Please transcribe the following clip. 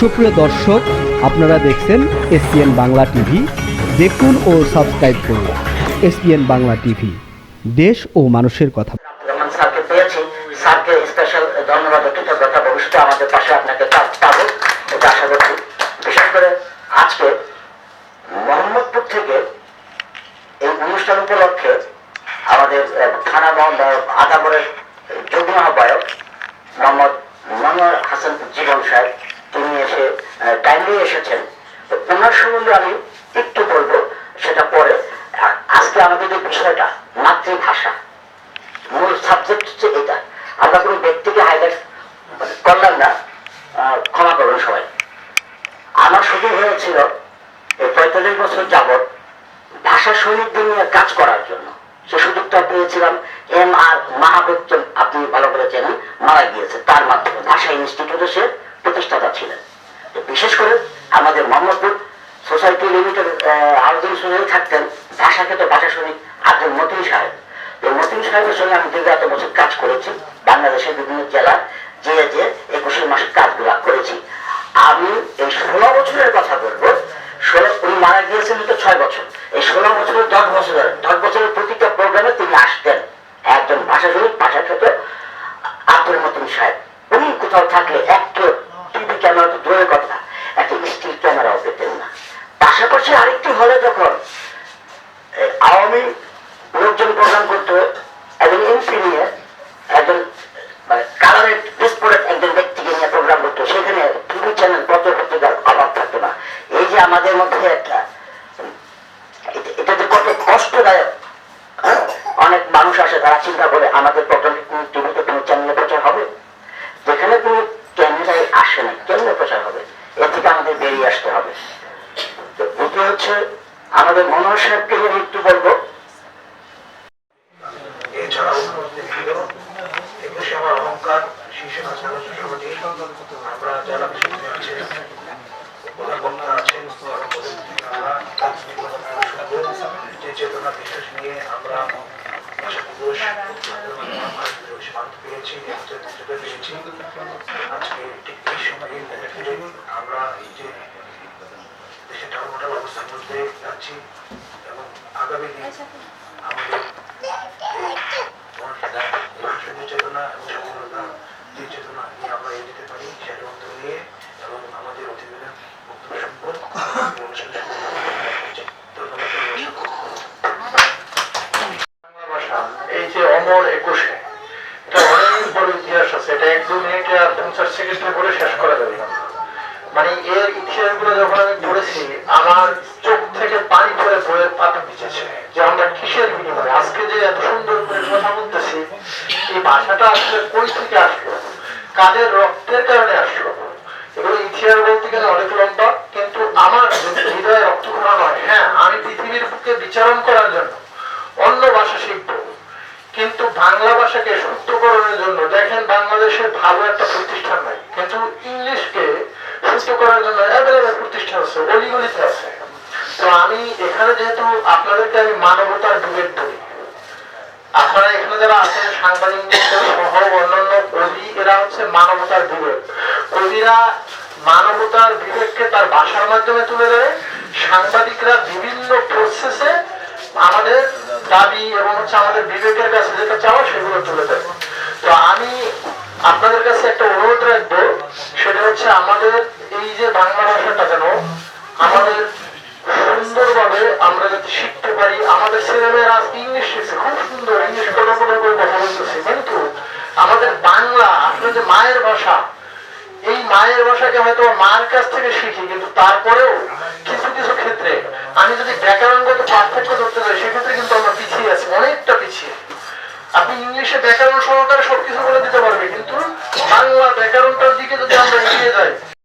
সুপ্রিয় দর্শক, আপনারা দেখছেন এসপিএন বাংলা টিভি। দেখুন ও সাবস্ক্রাইব করুন এসপিএন বাংলা টিভি। দেশ ও মানুষের কথা। রহমান স্যারকে পেয়েছি, স্যারকে স্পেশাল ধন্যবাদ কৃতজ্ঞতা ভবিষ্যতে আমাদের পাশে আপনাকে পাবো, এটা আশা করছি। বিশেষ করে আজকে মোহাম্মদপুর থেকে এই অনুষ্ঠান উপলক্ষে আমাদের থানা আদাবরের যুগ্ম আহ্বায়ক মোহাম্মদ মনোয়ার হাসান জীবন সাহেব তিনি এসে টাইমলি এসেছেন। তো ওনার সম্বন্ধে আমি একটু বলব, সেটা পরে। আজকে আমাদের যে বিষয়টা, মাতৃভাষা, মূল সাবজেক্ট হচ্ছে এটা। আমরা কোনো ব্যক্তিকে হাইলাইট করলাম না। ক্ষমা করবেন সবাই। আমার সুযোগ হয়েছিল এই পঁয়তাল্লিশ বছর যাবৎ ভাষা সৈনিকদের নিয়ে কাজ করার জন্য। সে সুযোগটা পেয়েছিলাম। এম আর মাহাবচ্চন আপনি ভালো করে চেনেন, মারা গিয়েছে। তার মাধ্যমে ভাষা ইনস্টিটিউটে সে প্রতিষ্ঠাতা ছিলেন তো বিশেষ করে আমাদের মোহাম্মদপুর সোসাইটি লিমিটেড আলোচনা থাকতেন ভাষাকে তো ভাষা শুনি আব্দুল মতিন সাহেব। এই মতিন সাহেবের সঙ্গে আমি দীর্ঘ এত বছর কাজ করেছি, বাংলাদেশের বিভিন্ন জেলা যে যে একুশে মাসের কাজগুলো করেছি। আমি এই ষোলো বছরের কথা বলব, ষোলো উনি মারা গিয়েছেন তো ছয় বছর। এই ষোলো বছরের দশ বছরের দশ বছরের প্রতিটা প্রোগ্রামে তিনি আসতেন একজন ভাষা সৈনিক ভাষা ক্ষেত্রে আব্দুল মতিন সাহেব উনি কোথাও থাকলে একটা টিভি ক্যামেরা তো দূরের কথা একটা স্টিল ক্যামেরাও পেতেন না পাশাপাশি আরেকটি হলে যখন আওয়ামী লোকজন প্রোগ্রাম করতো, একজন এমপি নিয়ে, একজন মানে সেখানে টিভি চ্যানেল অভাব থাকতো না এই যে আমাদের মধ্যে একটা, এটা- যে কত কষ্টদায়ক? অনেক মানুষ আসে, তারা চিন্তা করে, আমাদের প্রোগ্রাম টিভিতে কোনো চ্যানেলে প্রচার হবে যেখানে কোনো ক্যামেরায় আসে না কেমনে প্রচার হবে এ থেকে আমাদের বেরিয়ে আসতে হবে তো দ্বিতীয় হচ্ছে আমাদের মনোহর সাহেবকে নিয়ে একটু বলব। এছাড়াও একুশে আমার আমরা এই যে মধ্যে যাচ্ছি এবং আগামী দিন আমাদের চেতনা এবং স্বাধীনতা যে চেতনা নিয়ে আমরা এগিয়ে পারি সেটা অন্তর নিয়ে এবং আমাদের ভাষা এই যে অমর একুশে এটা অনেক বড় ইতিহাস আছে এটা এক দু মিনিটে আর পঞ্চাশ সেকেন্ডে করে শেষ করা যাবে। না মানে এর ইতিহাসগুলো যখন আমি পড়েছি আমার চোখ থেকে পানি পরে বইয়ের ভিজেছে যে আমরা কিসের বিনিময়ে, আজকে যে এত সুন্দর করে কথা বলতেছি, এই ভাষাটা আসলে কই থেকে আসলো? কাদের রক্তের কারণে আসলো? এগুলো ইতিহাস বলতে গেলে অনেক লম্বা, কিন্তু আমার হৃদয়ে রক্তক্ষরণ নয়। হ্যাঁ আমি পৃথিবীর বুকে বিচারণ করার জন্য অন্য ভাষা শিখব, কিন্তু বাংলা ভাষাকে শুদ্ধকরণের জন্য, দেখেন বাংলাদেশে ভালো একটা প্রতিষ্ঠান নাই, কিন্তু ইংলিশকে শুদ্ধ করার জন্য অ্যাভেলেবেল প্রতিষ্ঠান আছে, অলিগলিতে আছে। আমি এখানে যেহেতু আপনাদেরকে আমি মানবতার বিবেক ধরি, আপনারা এখানে যারা আছেন সাংবাদিক সহ অন্যান্য কবি, এরা হচ্ছে মানবতার বিবেক কবিরা মানবতার বিবেককে তার ভাষার মাধ্যমে তুলে ধরে, সাংবাদিকরা বিভিন্ন প্রসেসে আমাদের দাবি এবং হচ্ছে আমাদের বিবেকের কাছে যেটা চাওয়া সেগুলো তুলে দেয় তো আমি আপনাদের কাছে একটা অনুরোধ রাখব, সেটা হচ্ছে আমাদের এই যে বাংলা ভাষাটা যেন আমাদের সুন্দরভাবে আমরা যাতে শিখতে পারি, আমাদের ছেলেমেয়েরা আজকে ইংলিশ শিখছে, খুব সুন্দর ইংলিশ কোনো করে কথা বলতেছে। কিন্তু আমাদের বাংলা আসলে যে মায়ের ভাষা, এই মায়ের ভাষাকে হয়তো মার কাছ থেকে শিখি, কিন্তু তারপরেও কিছু কিছু ক্ষেত্রে আমি যদি ব্যাকরণগত পার্থক্য ধরতে চাই সেক্ষেত্রে কিন্তু আমরা পিছিয়ে আছি, অনেকটা পিছিয়ে। আপনি ইংলিশে ব্যাকরণ সহকারে সবকিছু বলে দিতে পারবে কিন্তু বাংলা ব্যাকরণটার দিকে যদি আমরা এগিয়ে যাই